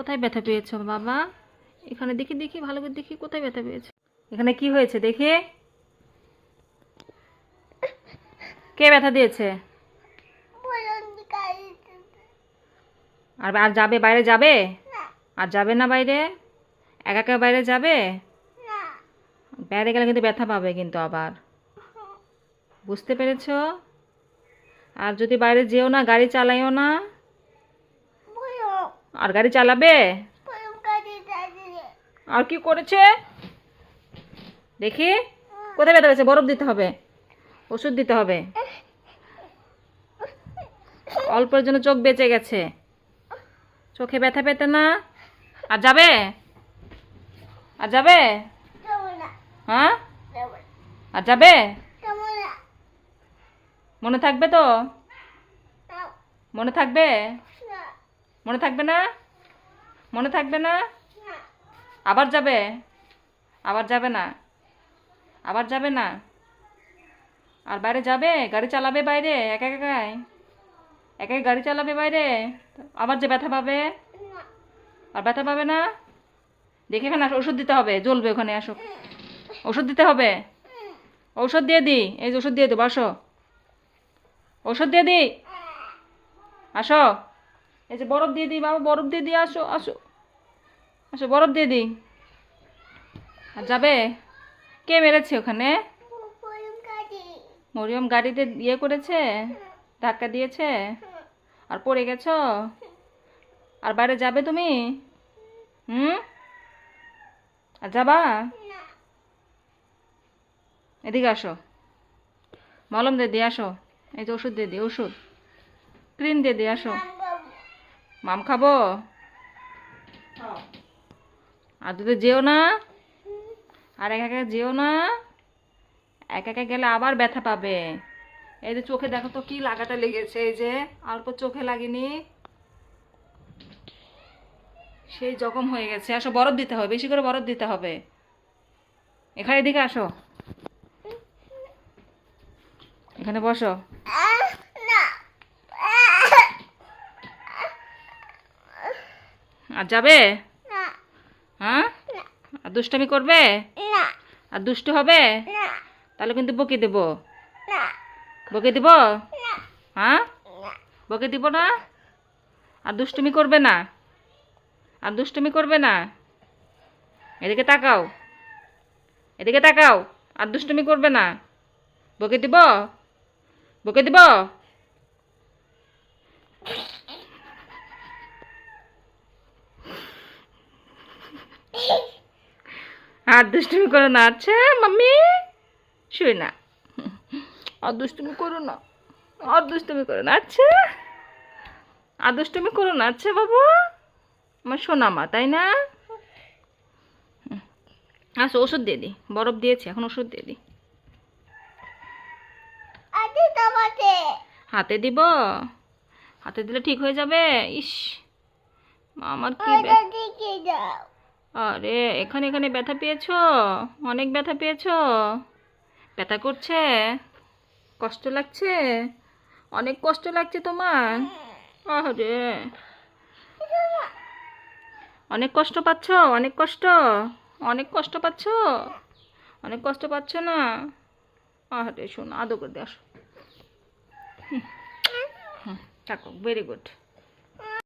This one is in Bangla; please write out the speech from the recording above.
কোথায় ব্যথা পেয়েছ বাবা? এখানে দেখি দেখি, ভালো করে দেখি কোথায় ব্যথা পেয়েছ। এখানে কি হয়েছে দেখি। কে ব্যথা দিয়েছে? আর আর যাবে, বাইরে যাবে? আর যাবে না বাইরে? একা একা বাইরে যাবে? বাইরে গেলে কিন্তু ব্যথা পাবে কিন্তু আবার। বুঝতে পেরেছ? আর যদি বাইরে যেও না, গাড়ি চালাইও না? আর গাড়ি চালাবে? আর কি করেছে? দেখি। কোথায় ব্যথা পেয়েছে? বরফ দিতে হবে। ওষুধ দিতে হবে। অল্পের জন্য চোখ বেঁচে গেছে। চোখে ব্যথা পেতে না। আর যাবে? আর যাবে? হ্যাঁ? আর যাবে? মনে থাকবে তো? মনে থাকবে? মনে থাকবে না? মনে থাকবে না? আবার যাবে? আবার যাবে না? আবার যাবে না? আর বাইরে যাবে? গাড়ি চালাবে বাইরে? একা একাই? একা গাড়ি চালাবে বাইরে? আবার যে ব্যথা পাবে? আর ব্যথা পাবে না? দেখে এখানে ওষুধ দিতে হবে। জ্বলবে ওখানে, আসো। ওষুধ দিতে হবে? ঔষধ দিয়ে দিই এই যে ওষুধ দিয়ে দেবো, আসো। ওষুধ দিয়ে দিই আসো। এই যে বরফ দিয়ে দিই, বাবা, বরফ দিয়ে দিয়ে আসো আসো। আসো, বরফ দিয়ে দিই। আর যাবে? কে মেরেছে ওখানে? মরিয়ম গাড়িতে ইয়ে করেছে? ধাক্কা দিয়েছে? আর পড়ে গেছো? আর বাইরে যাবে তুমি? হুম? আর যাবা? এদিকে আসো। মলম দিয়ে দিয়ে আসো। এই যে ওষুধ দিয়ে দিই, ওষুধ। ক্রিম দিয়ে দিয়ে আসো। মাম খাব? আর দুধে যেও না। আর একা একা যেও না। একা একা গেলে আবার ব্যথা পাবে। এই যে চোখে দেখো তো কি লাগাটা লেগেছে, এই যে অল্প চোখে লাগেনি। সেই জখম হয়ে গেছে। আসো, বরফ দিতে হবে, বেশি করে বরফ দিতে হবে। এখানে এদিকে আসো। এখানে বসো। আর যাবে? হ্যাঁ? আর দুষ্টামি করবে? আর দুষ্টু হবে? তাহলে কিন্তু বকে দেব। বকে দিব? হ্যাঁ? বকে দিব না? আর দুষ্টুমি করবে না? আর দুষ্টুমি করবে না? এদিকে তাকাও। এদিকে তাকাও। আর দুষ্টুমি করবে না? বকে দিব? বকে দিব? আর দুষ্টুমি করো না। আচ্ছা মাম্মি? শুই না। আর দুষ্টুমি করো না। আর দুষ্টুমি করো না। আচ্ছা। আর দুষ্টুমি করো না। আচ্ছা বাবা। আমার সোনা মা তাই না? আচ্ছা ওষুধ দিয়ে দিই বরফ দিয়েছি এখন ওষুধ দিয়ে দিই হাতে দিব? হাতে দিলে ঠিক হয়ে যাবে? ইস আমার কি আরে, এখানে এখানে ব্যথা পেয়েছ? অনেক ব্যথা পেয়েছ? ব্যথা করছে? কষ্ট লাগছে? অনেক কষ্ট লাগছে তোমার? আরে অনেক কষ্ট পাচ্ছ? অনেক কষ্ট? অনেক কষ্ট পাচ্ছ? অনেক কষ্ট পাচ্ছ না? আরে শোনো আদৌ করে দিয়ে আসো। থাকো ভেরি গুড